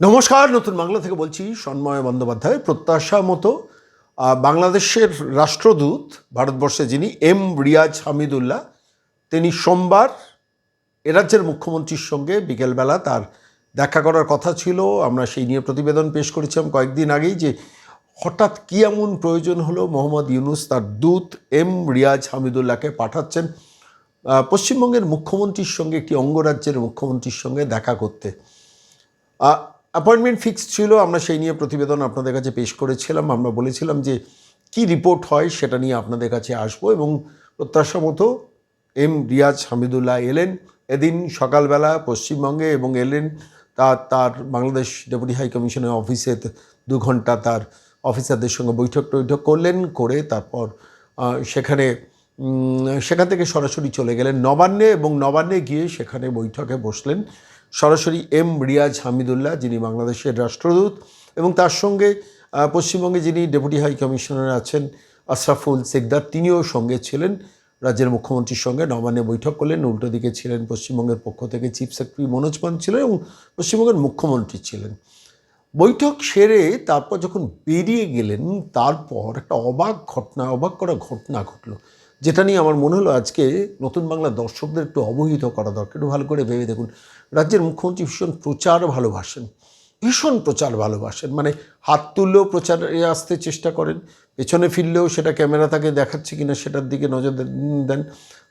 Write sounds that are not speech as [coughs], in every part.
নমস্কার, নতুন বাংলা থেকে বলছি সন্ময় বন্দ্যোপাধ্যায়। প্রত্যাশা মতো বাংলাদেশের রাষ্ট্রদূত ভারতবর্ষে যিনি এম রিয়াজ হামিদুল্লাহ, তিনি সোমবার এ রাজ্যের মুখ্যমন্ত্রীর সঙ্গে বিকেলবেলা তার দেখা করার কথা ছিল। আমরা সেই নিয়ে প্রতিবেদন পেশ করেছিলাম কয়েকদিন আগেই যে হঠাৎ কী এমন প্রয়োজন হলো? মোহাম্মদ ইউনুস তার দূত এম রিয়াজ হামিদুল্লাহকে পাঠাচ্ছেন। পশ্চিমবঙ্গের মুখ্যমন্ত্রীর সঙ্গে, একটি অঙ্গরাজ্যের মুখ্যমন্ত্রীর সঙ্গে দেখা করতে। অ্যাপয়েন্টমেন্ট ফিক্স ছিল, আমরা সেই নিয়ে প্রতিবেদন আপনাদের কাছে পেশ করেছিলাম। আমরা বলেছিলাম যে কি রিপোর্ট হয় সেটা নিয়ে আপনাদের কাছে আসব এবং প্রত্যাশা মতো এম রিয়াজ হামিদুল্লাহ এলেন। এদিন সকালবেলা পশ্চিমবঙ্গে এবং এলেন তার তার বাংলাদেশ ডেপুটি হাই কমিশনের অফিসে দু ঘণ্টা তার অফিসারদের সঙ্গে বৈঠক টৈঠক করলেন, করে তারপর সেখানে সেখান থেকে সরাসরি চলে গেলেন নবান্নে এবং নবান্নে গিয়ে সেখানে বৈঠকে বসলেন। সরাসরি এম রিয়াজ হামিদুল্লাহ, যিনি বাংলাদেশের রাষ্ট্রদূত, এবং তার সঙ্গে পশ্চিমবঙ্গে যিনি ডেপুটি হাই কমিশনার আছেন আশরাফুল সেকদার, তিনিও সঙ্গে ছিলেন। রাজ্যের মুখ্যমন্ত্রীর সঙ্গে নবান্নে বৈঠক করলেন, উল্টো দিকে ছিলেন পশ্চিমবঙ্গের পক্ষ থেকে চিফ সেক্রেটারি মনোজ পান ছিলেন এবং পশ্চিমবঙ্গের মুখ্যমন্ত্রী ছিলেন। বৈঠক সেরে তারপর যখন বেরিয়ে গেলেন, তারপর একটা অবাক ঘটনা, অবাক করা ঘটনা ঘটলো। যেটা নিয়ে আমার মনে হলো আজকে নতুন বাংলা দর্শকদের একটু অবহিত করা দরকার। একটু ভালো করে ভেবে দেখুন, রাজ্যের মুখ্যমন্ত্রী ভীষণ প্রচার ভালোবাসেন, ভীষণ প্রচার ভালোবাসেন। মানে হাত তুললেও প্রচারে আসতে চেষ্টা করেন, পেছনে ফিরলেও সেটা ক্যামেরা তাকে দেখাচ্ছে কিনা সেটার দিকে নজর দেন-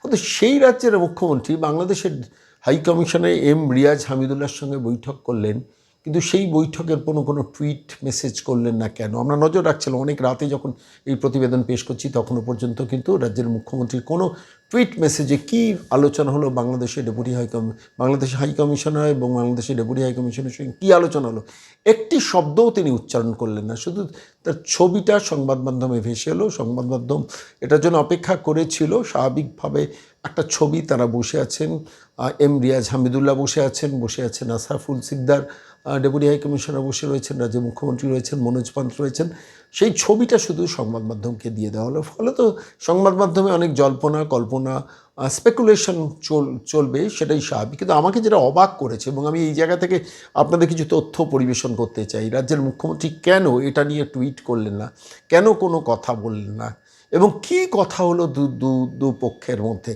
কিন্তু সেই রাজ্যের মুখ্যমন্ত্রী বাংলাদেশের হাই কমিশনে এম রিয়াজ হামিদুল্লার সঙ্গে বৈঠক করলেন কিন্তু সেই বৈঠকের কোনো কোনো টুইট, মেসেজ করলেন না কেন? আমরা নজর রাখছিলাম, অনেক রাতে যখন এই প্রতিবেদন পেশ করছি তখনও পর্যন্ত কিন্তু রাজ্যের মুখ্যমন্ত্রীর কোনো টুইট, মেসেজে কী আলোচনা হলো, বাংলাদেশের ডেপুটি হাই কমি, বাংলাদেশ হাই কমিশনার এবং বাংলাদেশের ডেপুটি হাই কমিশনের সঙ্গে কী আলোচনা হলো? একটি শব্দও তিনি উচ্চারণ করলেন না, শুধু তার ছবিটা সংবাদ মাধ্যমে ভেসে এলো, সংবাদ মাধ্যম এটার জন্য অপেক্ষা করেছিল, স্বাভাবিকভাবে একটা ছবি তারা বসে আছেন এম রিয়াজ হামিদুল্লাহ বসে আছেন বসে আছেন Asaful Sikdar deputy high commissioner বসে রয়েছেন, রাজ্যের মুখ্যমন্ত্রী রয়েছেন, মনোজ পান্ত রয়েছেন। সেই ছবিটা শুধু সংবাদ মাধ্যমকে দিয়ে দেওয়া হলো। ফলে তো সংবাদ মাধ্যমে অনেক জল্পনা, কল্পনা স্পেকুলেশন চল, চলবে, সেটাই স্বাভাবিক। কিন্তু আমাকে যেটা অবাক করেছে, এবং আমি এই জায়গা থেকে আপনাদের কিছু তথ্য পরিবেশন করতে চাই, রাজ্যের মুখ্যমন্ত্রী কেন এটা নিয়ে টুইট করলেন না? কেন কোনো কথা বললেন না? এবং কি কথা হলো দু দু দু পক্ষের মধ্যে?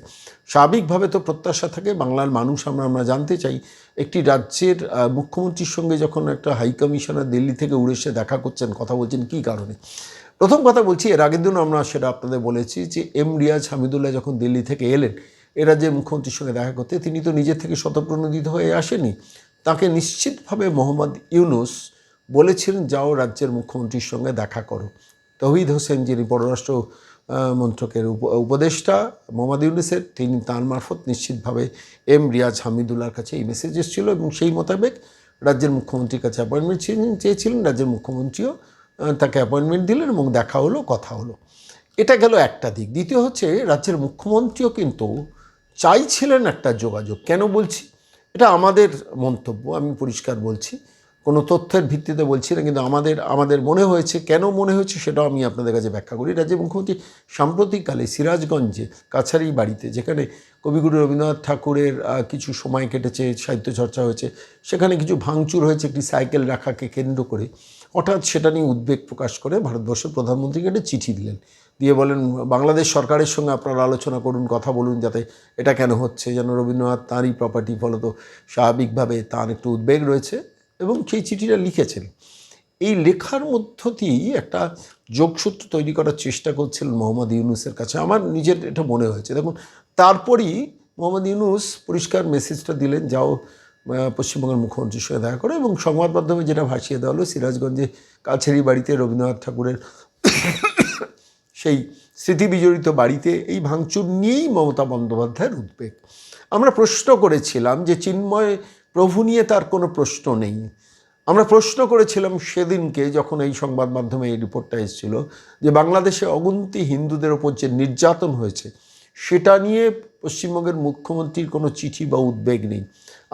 স্বাভাবিকভাবে তো প্রত্যাশা থাকে, বাংলার মানুষ আমরা আমরা জানতে চাই। একটি রাজ্যের মুখ্যমন্ত্রীর সঙ্গে যখন একটা হাই কমিশনার দিল্লি থেকে উড়ে এসে দেখা করছেন, কথা বলছেন কী কারণে? প্রথম কথা বলছি, এর আগের দিনও আমরা সেটা আপনাদের বলেছি যে এম রিয়াজ হামিদুল্লাহ যখন দিল্লি থেকে এলেন, এ রাজ্যের মুখ্যমন্ত্রীর সঙ্গে দেখা করতে, তিনি তো নিজের থেকে স্বতঃপ্রণোদিত হয়ে আসেনি তাকে নিশ্চিতভাবে মোহাম্মদ ইউনুস বলেছিলেন, যাও রাজ্যের মুখ্যমন্ত্রীর সঙ্গে দেখা করো। তহিদ হোসেন, যিনি পররাষ্ট্র মন্ত্রকের উপ- উপদেষ্টা, মোহাম্মদ ইউনুসের, তিনি তার মারফত নিশ্চিতভাবে এম রিয়াজ হামিদুল্লাহর কাছে এই মেসেজ এসেছিল এবং সেই মোতাবেক রাজ্যের মুখ্যমন্ত্রীর কাছে অ্যাপয়েন্টমেন্ট চেয়েছিলেন, রাজ্যের মুখ্যমন্ত্রীও তাকে অ্যাপয়েন্টমেন্ট দিলেন এবং দেখা হলো, কথা হলো। এটা গেল একটা দিক। দ্বিতীয় হচ্ছে, রাজ্যের মুখ্যমন্ত্রীও কিন্তু চাইছিলেন একটা যোগাযোগ। কেন বলছি? এটা আমাদের মন্তব্য, আমি পরিষ্কার বলছি। কোনো তথ্যের ভিত্তিতে বলছি না, কিন্তু আমাদের আমাদের মনে হয়েছে, কেন মনে হয়েছে সেটাও আমি আপনাদের কাছে ব্যাখ্যা করি। রাজ্যের মুখ্যমন্ত্রী সাম্প্রতিককালে সিরাজগঞ্জে কাছারি বাড়িতে, যেখানে কবিগুরু রবীন্দ্রনাথ ঠাকুরের কিছু সময় কেটেছে, সাহিত্য চর্চা হয়েছে, সেখানে কিছু ভাঙচুর হয়েছে, একটি সাইকেল রাখাকে কেন্দ্র করে, হঠাৎ সেটা নিয়ে উদ্বেগ প্রকাশ করে ভারতবর্ষের প্রধানমন্ত্রীকে একটা চিঠি দিলেন। দিয়ে বলেন, বাংলাদেশ সরকারের সঙ্গে আপনারা আলোচনা করুন, কথা বলুন, যাতে এটা কেন হচ্ছে, যেন রবীন্দ্রনাথ তাঁরই প্রপার্টি ফলত স্বাভাবিকভাবে তার একটু উদ্বেগ রয়েছে। এবং সেই চিঠিটা লিখেছেন। এই লেখার মধ্য দিয়েই একটা যোগসূত্র তৈরি করার চেষ্টা করছিলেন মোহাম্মদ ইউনুসের কাছে। আমার নিজের এটা মনে হয়েছে। দেখুন, তারপরই মোহাম্মদ ইউনুস পরিষ্কার মেসেজটা দিলেন, যাও পশ্চিমবঙ্গের মুখ্যমন্ত্রীর সঙ্গে দেখা করে। এবং সংবাদ মাধ্যমে যেটা ভাসিয়ে দেওয়া হলো, সিরাজগঞ্জে কাছেরই বাড়িতে রবীন্দ্রনাথ ঠাকুরের সেই স্মৃতি বিজড়িত বাড়িতে এই ভাঙচুর নিয়েই মমতা বন্দ্যোপাধ্যায়ের উদ্বেগ। আমরা প্রশ্ন করেছিলাম যে চিন্ময় প্রভু নিয়ে তার কোনো প্রশ্ন নেই। আমরা প্রশ্ন করেছিলাম সেদিনকে যখন এই সংবাদ মাধ্যমে এই রিপোর্টটা এসেছিল যে বাংলাদেশে অগুন্তি হিন্দুদের ওপর যে নির্যাতন হয়েছে, সেটা নিয়ে পশ্চিমবঙ্গের মুখ্যমন্ত্রীর কোনো চিঠি বা উদ্বেগ নেই।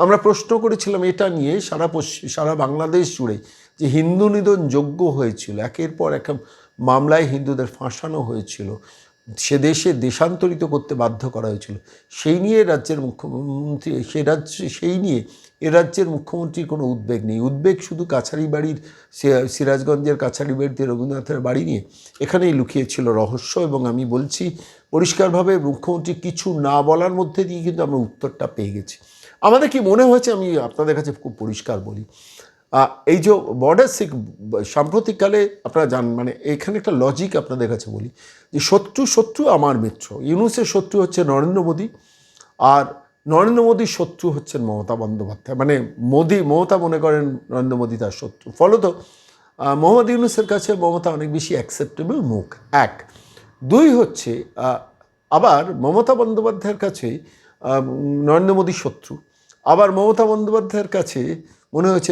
আমরা প্রশ্ন করেছিলাম এটা নিয়ে সারা পশ্চিম সারা বাংলাদেশ জুড়ে যে হিন্দু নিধন যোগ্য হয়েছিল, একের পর এক মামলায় হিন্দুদের ফাঁসানো হয়েছিল, সে দেশে দেশান্তরিত করতে বাধ্য করা হয়েছিল, সেই নিয়ে রাজ্যের মুখ্যমন্ত্রী, সে রাজ্য, সেই নিয়ে এ রাজ্যের মুখ্যমন্ত্রীর কোনো উদ্বেগ নেই। উদ্বেগ শুধু কাছারি বাড়ির সিরাজগঞ্জের কাছারি বাড়িতে রবীন্দ্রনাথের বাড়ি নিয়ে এখানেই লুকিয়েছিল রহস্য এবং আমি বলছি, পরিষ্কারভাবে মুখ্যমন্ত্রী কিছু না বলার মধ্যে দিয়ে কিন্তু আমরা উত্তরটা পেয়ে গেছি। আমাদের কি মনে হয়েছে আমি আপনাদের কাছে খুব পরিষ্কার বলি এই যে বর্ডার সিক সাম্প্রতিককালে আপনারা জান মানে এখানে একটা লজিক আপনাদের কাছে বলি, যে শত্রু শত্রু আমার মিত্র। ইউনুসের শত্রু হচ্ছে নরেন্দ্র মোদী, আর নরেন্দ্র মোদীর শত্রু হচ্ছেন মমতা বন্দ্যোপাধ্যায়। মানে মোদী, মমতা মনে করেন নরেন্দ্র মোদী তার শত্রু। ফলত মোহাম্মদ ইউনুসের কাছে মমতা অনেক বেশি অ্যাকসেপ্টেবল মুখ। এক। দুই হচ্ছে আবার মমতা বন্দ্যোপাধ্যায়ের কাছে নরেন্দ্র মোদীর শত্রু। আবার মমতা বন্দ্যোপাধ্যায়ের কাছে মনে হয়েছে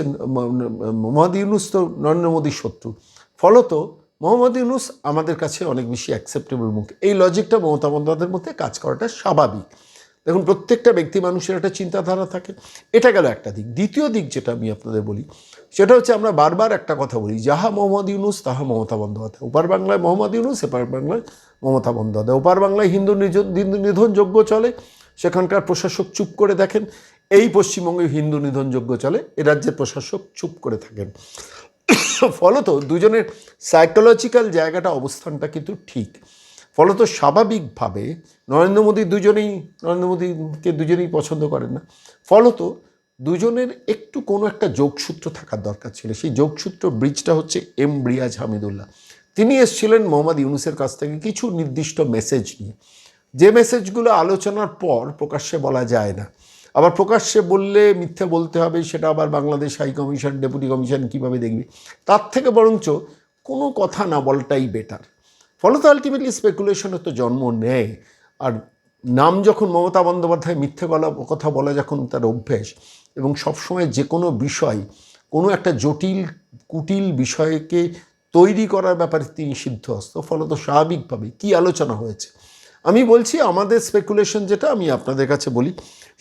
মোহাম্মদ ইউনুস তো নরেন্দ্র মোদীর শত্রু। ফলত, মোহাম্মদ ইউনুস আমাদের কাছে অনেক বেশি অ্যাকসেপ্টেবল মুখ। এই লজিকটা মমতা বন্দ্যোপাধ্যায়ের মধ্যে কাজ করাটা স্বাভাবিক। দেখুন, প্রত্যেকটা ব্যক্তি মানুষের একটা চিন্তাধারা থাকে। এটা গেল একটা দিক। দ্বিতীয় দিক যেটা আমি আপনাদের বলি, সেটা হচ্ছে আমরা বারবার একটা কথা বলি, যাহা মোহাম্মদ ইউনুস, তাহা মমতা বন্দ্যোপাধ্যায়। ওপার বাংলায় মোহাম্মদ ইউনুস, এপার বাংলায় মমতা বন্দ্যোপাধ্যায়। ওপার বাংলায় হিন্দু হিন্দু নিধনযোগ্য চলে, সেখানকার প্রশাসক চুপ করে দেখেন। এই পশ্চিমবঙ্গে হিন্দু নিধন নিধনযোগ্য চলে, এ রাজ্যের প্রশাসক চুপ করে থাকেন। [coughs] ফলত দুজনের সাইকোলজিক্যাল জায়গাটা, অবস্থানটা কিন্তু ঠিক। ফলত স্বাভাবিকভাবে নরেন্দ্র মোদী দুজনেই, নরেন্দ্র মোদীকে দুজনেই পছন্দ করেন না। ফলত দুজনের একটু কোনো একটা যোগসূত্র থাকার দরকার ছিল। সেই যোগসূত্র ব্রিজটা হচ্ছে এম রিয়াজ হামিদুল্লাহ। তিনি এসেছিলেন মোহাম্মদ ইউনুসের কাছ থেকে কিছু নির্দিষ্ট মেসেজ নিয়ে। যে মেসেজগুলো আলোচনার পর প্রকাশ্যে বলা যায় না। আবার প্রকাশ্যে বললে মিথ্যে বলতে হবে, সেটা আবার Bangladesh high commission deputy commission কীভাবে দেখবে? তার থেকে বরঞ্চ কোনো কথা না বলটাই বেটার ফলত আলটিমেটলি স্পেকুলেশনের তো জন্ম নেয়। আর নাম যখন মমতা বন্দ্যোপাধ্যায় মিথ্যে বলা কথা বলা যখন তার অভ্যেস, এবং সবসময় যে কোনো বিষয়, কোনো একটা জটিল, কুটিল বিষয়কে তৈরি করার ব্যাপারে তিনি সিদ্ধহস্ত ফলত স্বাভাবিকভাবে কি আলোচনা হয়েছে? আমি বলছি, আমাদের স্পেকুলেশন যেটা, আমি আপনাদের কাছে বলি,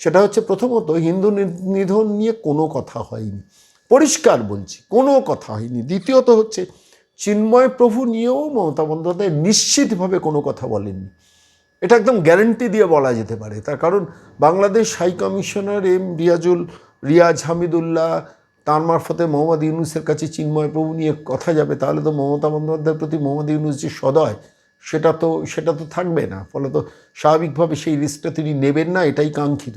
সেটা হচ্ছে প্রথমত, হিন্দু নিধন নিয়ে কোনো কথা হয়নি। পরিষ্কার বলছি, কোনো কথা হয়নি। দ্বিতীয়ত হচ্ছে চিন্ময় প্রভু নিয়েও মমতা বন্দ্যোপাধ্যায় নিশ্চিতভাবে কোনো কথা বলেননি। এটা একদম গ্যারেন্টি দিয়ে বলা যেতে পারে। তার কারণ Bangladesh high commissioner M Riazul Riaz Hamidullah তার মারফতে মোহাম্মদ ইউনুসের কাছে চিন্ময় প্রভু নিয়ে কথা যাবে, তাহলে তো মমতা বন্দ্যোপাধ্যায়ের প্রতি মোহাম্মদ ইউনুস যে সদয়, সেটা তো সেটা তো থাকবে না। ফলে তো স্বাভাবিকভাবে সেই রিস্কটা তিনি নেবেন না, এটাই কাঙ্ক্ষিত।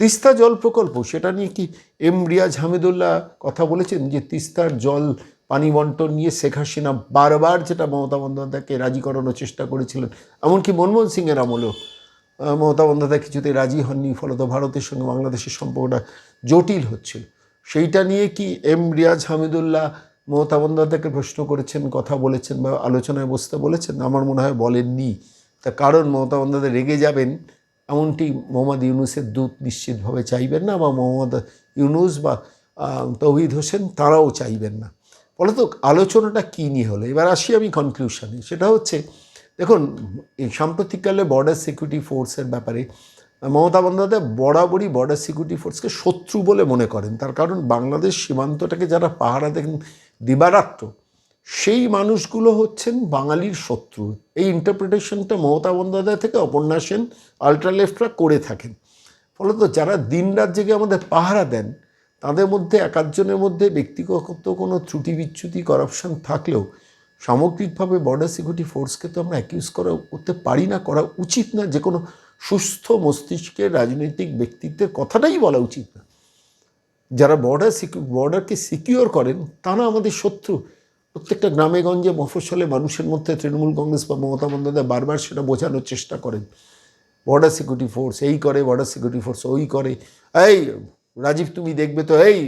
তিস্তা জল প্রকল্প, সেটা নিয়ে কি এম রিয়াজ হামিদুল্লাহ কথা বলেছেন যে তিস্তার জল পানি বন্টন নিয়ে শেখ হাসিনা বারবার যেটা মমতা বন্দ্যোপাধ্যায়কে রাজি করানোর চেষ্টা করেছিলেন, এমনকি মনমোহন সিংয়ের আমলেও মমতা বন্দ্যোপাধ্যায় কিছুতেই রাজি হননি, ফলত ভারতের সঙ্গে বাংলাদেশের সম্পর্কটা জটিল হচ্ছিল। সেইটা নিয়ে কি এম রিয়াজ হামিদুল্লাহ মমতা বন্দ্যোপাধ্যায়কে প্রশ্ন করেছেন, কথা বলেছেন বা আলোচনায় বসতে বলেছেন? আমার মনে হয় বলেননি। তার কারণ, মমতা বন্দ্যোপাধ্যায় রেগে যাবেন, এমনটি মোহাম্মদ ইউনুসের দূত নিশ্চিতভাবে চাইবেন না বা মোহাম্মদ ইউনুস বা তৌহিদ হোসেন তারাও চাইবেন না। ফলত আলোচনাটা কী নিয়ে হলো? এবার আসি আমি কনক্লুশনে সেটা হচ্ছে, দেখুন, এই সাম্প্রতিককালে বর্ডার সিকিউরিটি ফোর্সের ব্যাপারে মমতা বন্দ্যোপাধ্যায় বরাবরই বর্ডার সিকিউরিটি ফোর্সকে শত্রু বলে মনে করেন। তার কারণ বাংলাদেশ সীমান্তটাকে যারা পাহারা দেখেন দিবারাত্র, সেই মানুষগুলো হচ্ছেন বাঙালির শত্রু। এই ইন্টারপ্রিটেশনটা মমতা বন্দ্যোপাধ্যায় থেকে অপর্ণা সেন আলট্রালেফটরা করে থাকেন। ফলত যারা দিনরাত জেগে আমাদের পাহারা দেন তাদের মধ্যে এক আধজনের মধ্যে ব্যক্তিগত কোনো ত্রুটি বিচ্যুতি করাপশন থাকলেও সামগ্রিকভাবে বর্ডার সিকিউরিটি ফোর্সকে তো আমরা অ্যাকিউজ করা, করতে পারি না, করা উচিত না। যে কোনো সুস্থ মস্তিষ্কের রাজনৈতিক ব্যক্তিত্বের কথাটাই বলা উচিত না। যারা বর্ডার সিকিউ বর্ডারকে সিকিউর করেন, তারা আমাদের শত্রু। প্রত্যেকটা গ্রামে গঞ্জে মফস্বলে মানুষের মধ্যে তৃণমূল কংগ্রেস বা মমতা বন্দ্যোপাধ্যায় বারবার সেটা বোঝানোর চেষ্টা করেন। বর্ডার সিকিউরিটি ফোর্স এই করে বর্ডার সিকিউরিটি ফোর্স ওই করে। এই রাজীব, তুমি দেখবে তো, এই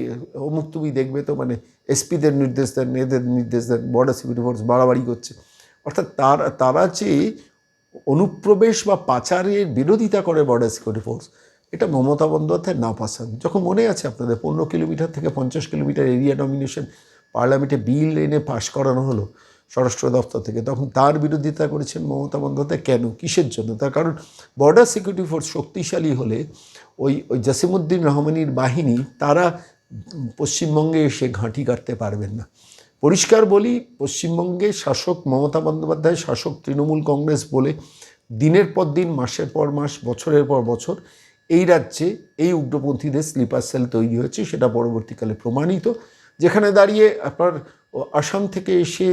অমুক তুমি দেখবে তো মানে এসপিদের নির্দেশ দেন এদের নির্দেশ দেন, বর্ডার সিকিউরিটি ফোর্স বাড়াবাড়ি করছে। অর্থাৎ তারা তারা যে অনুপ্রবেশ বা পাচারের বিরোধিতা করে বর্ডার সিকিউরিটি ফোর্স, এটা মমতা বন্দ্যোপাধ্যায় না পাসান যখন মনে আছে আপনাদের, পনেরো কিলোমিটার থেকে পঞ্চাশ কিলোমিটার এরিয়া ডমিনেশন পার্লামেন্টে বিল এনে পাশ করানো হলো স্বরাষ্ট্র দপ্তর থেকে। তখন তার বিরোধিতা করেছেন মমতা বন্দ্যোপাধ্যায়। কেন? কিসের জন্য? তার কারণ বর্ডার সিকিউরিটি ফোর্স শক্তিশালী হলে ওই ওই জাসিমুদ্দিন রহমানির বাহিনী, তারা পশ্চিমবঙ্গে এসে ঘাঁটি কাটতে পারবেন না। পরিষ্কার বলি, পশ্চিমবঙ্গে শাসক মমতা বন্দ্যোপাধ্যায়, শাসক তৃণমূল কংগ্রেস বলে দিনের পর দিন, মাসের পর মাস, বছরের পর বছর এই রাজ্যে এই উগ্রপন্থীদের স্লিপার সেল তৈরি হয়েছে, সেটা পরবর্তীকালে প্রমাণিত। যেখানে দাঁড়িয়ে আপনার আসাম থেকে এসে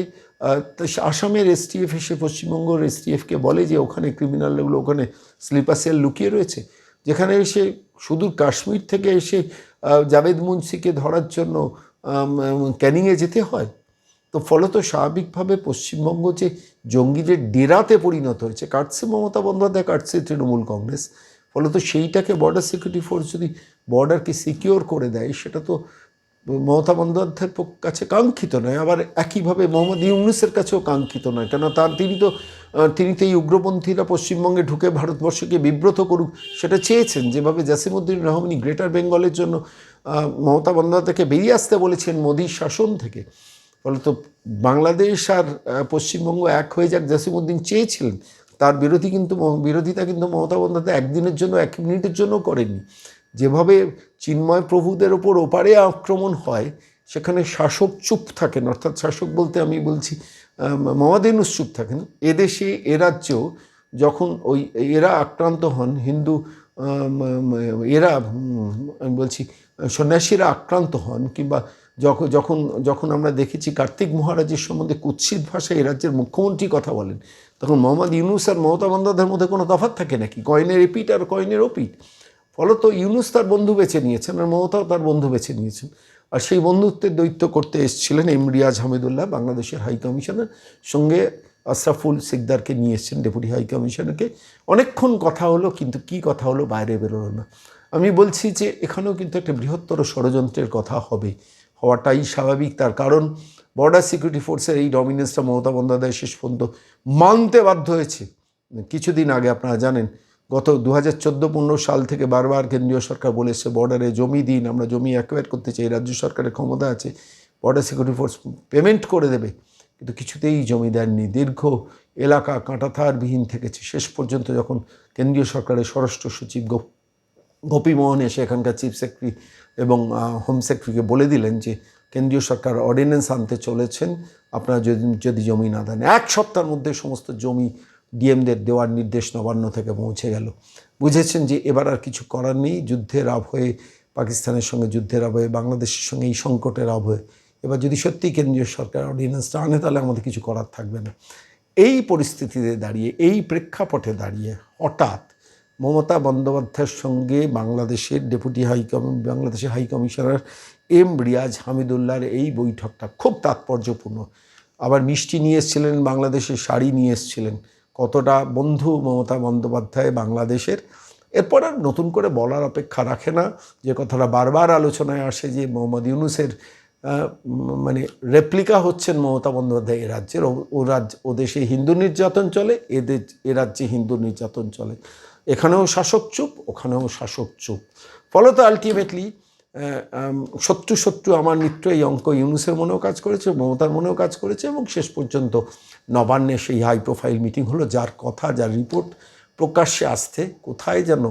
আসামের এসটিএফ এসে পশ্চিমবঙ্গের এসটিএফকে বলে যে ওখানে ক্রিমিনালগুলো ওখানে স্লিপার সেল লুকিয়ে রয়েছে, যেখানে এসে সুদূর কাশ্মীর থেকে এসে জাভেদ মুন্সিকে ধরার জন্য ক্যানিংয়ে যেতে হয়। তো ফলত স্বাভাবিকভাবে পশ্চিমবঙ্গ যে জঙ্গিদের ডেরাতে পরিণত হয়েছে, কাটছে মমতা বন্দ্যোপাধ্যায়, কাটছে তৃণমূল কংগ্রেস, ফলত সেইটাকে বর্ডার সিকিউরিটি ফোর্স যদি বর্ডারকে সিকিওর করে দেয়, সেটা তো মমতা বন্দ্যোপাধ্যায়ের কাছে কাঙ্ক্ষিত নয়, আবার একইভাবে মোহাম্মদ ইউনুসের কাছেও কাঙ্ক্ষিত নয়। কেন তার তিনি তো তিনি তো এই উগ্রপন্থীরা পশ্চিমবঙ্গে ঢুকে ভারতবর্ষকে বিব্রত করুক, সেটা চেয়েছেন। যেভাবে জাসিমুদ্দিন রহমানি গ্রেটার বেঙ্গলের জন্য মমতা বন্দ্যোপাধ্যায়কে বেরিয়ে আসতে বলেছেন মোদীর শাসন থেকে, ফলত বাংলাদেশ আর পশ্চিমবঙ্গ এক হয়ে যাক জাসিমুদ্দিন চেয়েছিলেন, তার বিরোধী কিন্তু বিরোধিতা কিন্তু মমতা বন্দ্যোপাধ্যায় একদিনের জন্য, এক মিনিটের জন্য করেননি। যেভাবে চিন্ময় প্রভুদের ওপর ওপারে আক্রমণ হয়, সেখানে শাসক চুপ থাকেন। অর্থাৎ শাসক বলতে আমি বলছি মমাদিনুস চুপ থাকেন। এদেশে, এ রাজ্যেও যখন ওই, এরা আক্রান্ত হন, হিন্দু এরা আমি বলছি, সন্ন্যাসীরা আক্রান্ত হন, কিংবা যখন যখন যখন আমরা দেখেছি কার্তিক মহারাজের সম্বন্ধে কুৎসিত ভাষায় এ রাজ্যের মুখ্যমন্ত্রী কথা বলেন, তখন মোহাম্মদ ইউনুস আর মমতা বন্দ্যোপাধ্যায়ের মধ্যে কোনো তফাৎ থাকে নাকি? কয়েনের এপিট আর কয়েনের ওপিট ফলত ইউনুস তার বন্ধু বেছে নিয়েছেন আর মমতাও তার বন্ধু বেছে নিয়েছেন। আর সেই বন্ধুত্বের দৈত্য করতে এসেছিলেন এম রিয়াজ হামিদুল্লাহ, বাংলাদেশের হাই কমিশনের। সঙ্গে আশরাফুল সিকদারকে নিয়ে ডেপুটি হাই কমিশনারকে। অনেকক্ষণ কথা হলো, কিন্তু কি কথা হলো বাইরে বেরোলো না। আমি বলছি যে এখানেও কিন্তু একটা বৃহত্তর ষড়যন্ত্রের কথা হবে। হওয়াটাই স্বাভাবিক। তার কারণ বর্ডার সিকিউরিটি ফোর্সের এই ডমিনেন্সটা মমতা বন্দ্যোপাধ্যায় শেষ পর্যন্ত মানতে বাধ্য হয়েছে। কিছুদিন আগে আপনারা জানেন গত দু হাজার চোদ্দ পনেরো সাল থেকে বারবার কেন্দ্রীয় সরকার বলেছে বর্ডারে জমি দিন, আমরা জমি অ্যাকোয়ার করতে চাই, রাজ্য সরকারের ক্ষমতা আছে বর্ডার সিকিউরিটি ফোর্স পেমেন্ট করে দেবে। কিন্তু কিছুতেই জমি দেননি। দীর্ঘ এলাকা কাঁটাতারবিহীন থেকেছে। শেষ পর্যন্ত যখন কেন্দ্রীয় সরকারের স্বরাষ্ট্র সচিব গোপীমোহন এসে এখানকার চিফ সেক্রেটারি এবং হোম সেক্রেটারিকে বলে দিলেন যে, কেন্দ্রীয় সরকার অর্ডিন্যান্স আনতে চলেছেন। আপনারা যদি যদি জমি না দেন, এক সপ্তাহের মধ্যে সমস্ত জমি ডিএমদের দেওয়ার নির্দেশ নবান্ন থেকে পৌঁছে গেল। বুঝেছেন যে এবার আর কিছু করার নেই যুদ্ধের আবহে পাকিস্তানের সঙ্গে যুদ্ধের আবহে বাংলাদেশের সঙ্গে এই সংকটের আবহে এবার যদি সত্যি কেন্দ্রীয় সরকার অর্ডিন্যান্সটা আনে তাহলে আমাদের কিছু করার থাকবে না। এই পরিস্থিতিতে দাঁড়িয়ে, এই প্রেক্ষাপটে দাঁড়িয়ে হঠাৎ মমতা বন্দ্যোপাধ্যায়ের সঙ্গে বাংলাদেশের ডেপুটি হাই কমি বাংলাদেশের হাই কমিশনার এম রিয়াজ হামিদুল্লাহর এই বৈঠকটা খুব তাৎপর্যপূর্ণ। আবার মিষ্টি নিয়ে এসেছিলেন, বাংলাদেশের শাড়ি নিয়ে এসেছিলেন। কতটা বন্ধু মমতা বন্দ্যোপাধ্যায় বাংলাদেশের? এরপর আর নতুন করে বলার অপেক্ষা রাখে না। যে কথাটা বারবার আলোচনায় আসে যে মোহাম্মদ ইউনুসের মানে রেপ্লিকা হচ্ছেন মমতা বন্দ্যোপাধ্যায়, এ রাজ্যের ও- রাজ্য ও দেশে হিন্দু নির্যাতন চলে এদের এ রাজ্যে হিন্দু নির্যাতন চলে। এখানেও শাসক চুপ, ওখানেও শাসক চুপ। ফলত আলটিমেটলি শত্রু শত্রু আমার মিত্র এই অঙ্ক ইউনুসের মনেও কাজ করেছে, মমতার মনেও কাজ করেছে এবং শেষ পর্যন্ত নবান্নে সেই হাই প্রোফাইল মিটিং হলো, যার কথা, যার রিপোর্ট প্রকাশ্যে আসতে কোথায় যেন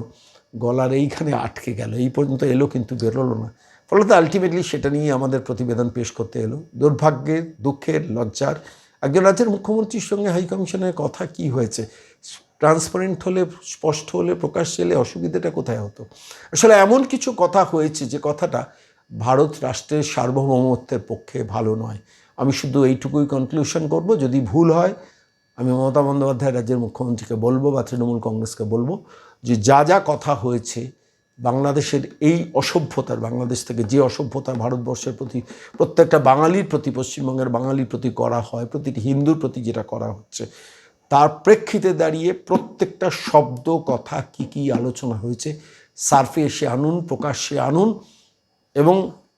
গলার এইখানে আটকে গেল। এই পর্যন্ত এলো কিন্তু বেরোলো না। ফলত আলটিমেটলি সেটা নিয়ে আমাদের প্রতিবেদন পেশ করতে এলো। দুর্ভাগ্যের, দুঃখের, লজ্জার, একজন রাজ্যের মুখ্যমন্ত্রীর সঙ্গে হাই কমিশনের কথা কি হয়েছে? ট্রান্সপারেন্ট হলে, স্পষ্ট হলে, প্রকাশ্যে এলে অসুবিধাটা কোথায় হতো? আসলে এমন কিছু কথা হয়েছে যে কথাটা ভারত রাষ্ট্রের সার্বভৌমত্বের পক্ষে ভালো নয়। আমি শুধু এইটুকুই কনক্লুশন করব, যদি ভুল হয়, আমি মমতা বন্দ্যোপাধ্যায় রাজ্যের মুখ্যমন্ত্রীকে বলব বা তৃণমূল কংগ্রেসকে বলব যে যা যা কথা হয়েছে, বাংলাদেশের এই অসভ্যতার, বাংলাদেশ থেকে যে অসভ্যতা ভারতবর্ষের প্রতি, প্রত্যেকটা বাঙালির প্রতি, পশ্চিমবঙ্গের বাঙালির প্রতি করা হয়, প্রতিটি হিন্দুর প্রতি যেটা করা হচ্ছে তার প্রেক্ষিতে দাঁড়িয়ে প্রত্যেকটা শব্দ, কথা কি কি আলোচনা হয়েছে, সার্ফে এসে আনুন, প্রকাশ্যে আনুন এবং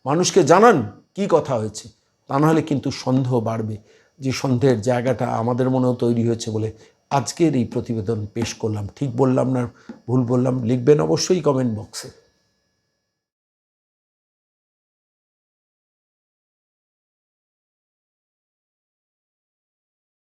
মানুষকে জানান কি কথা হয়েছে। তা নাহলে কিন্তু সন্দেহ বাড়বে যে সন্দেহের জায়গাটা আমাদের মনেও তৈরি হয়েছে বলে আজকের এই প্রতিবেদন পেশ করলাম। ঠিক বললাম না, ভুল বললাম, লিখবেন অবশ্যই কমেন্ট বক্সে।